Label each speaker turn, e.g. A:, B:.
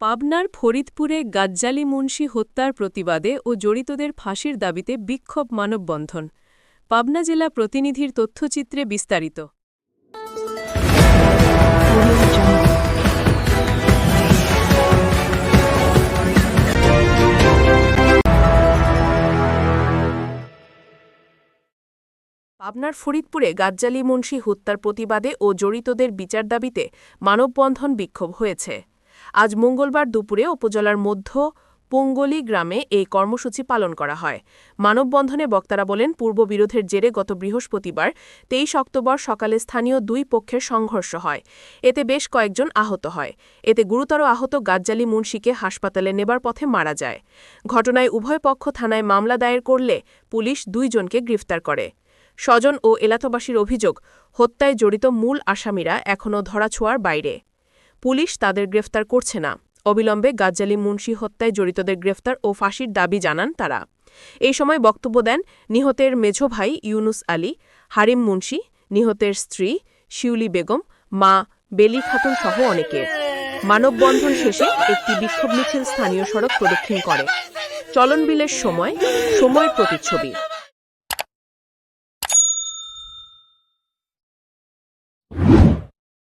A: পাবনার ফরিদপুরে গাজ্জালি মুন্সি হত্যার প্রতিবাদে ও জড়িতদের ফাঁসির দাবিতে বিক্ষোভ মানববন্ধন। পাবনা জেলা প্রতিনিধির তথ্যচিত্রে বিস্তারিত। পাবনার ফরিদপুরে গাজ্জালি মুন্সি হত্যার প্রতিবাদে ও জড়িতদের বিচার দাবিতে মানববন্ধন বিক্ষোভ হয়েছে। আজ মঙ্গলবার দুপুরে উপজেলার মধ্য পঙ্গলি গ্রামে এই কর্মসূচি পালন করা হয়। মানববন্ধনে বক্তারা বলেন, পূর্ববিরোধের জেরে গত বৃহস্পতিবার, তেইশ অক্টোবর সকালে স্থানীয় দুই পক্ষের সংঘর্ষ হয়। এতে বেশ কয়েকজন আহত হয়। এতে গুরুতর আহত গাজ্জালি মুন্সিকে হাসপাতালে নেবার পথে মারা যায়। ঘটনায় উভয় পক্ষ থানায় মামলা দায়ের করলে পুলিশ দুইজনকে গ্রেফতার করে। স্বজন ও এলাকাবাসীর অভিযোগ, হত্যায় জড়িত মূল আসামিরা এখনও ধরাছোঁয়ার বাইরে। পুলিশ তাদের গ্রেফতার করছে না। অবিলম্বে গাজ্জালি মুন্সি হত্যায় জড়িতদের গ্রেফতার ও ফাঁসির দাবি জানান তারা। এই সময় বক্তব্য দেন নিহতের মেঝো ভাই ইউনুস আলী, হারিম মুন্সি, নিহতের স্ত্রী শিউলি বেগম, মা বেলি খাতুন সহ অনেকে মানববন্ধন শেষে একটি বিক্ষোভ মিছিল স্থানীয় সড়ক প্রদক্ষিণ করে। চলনবিলের সময়, সময়ের প্রতিচ্ছবি।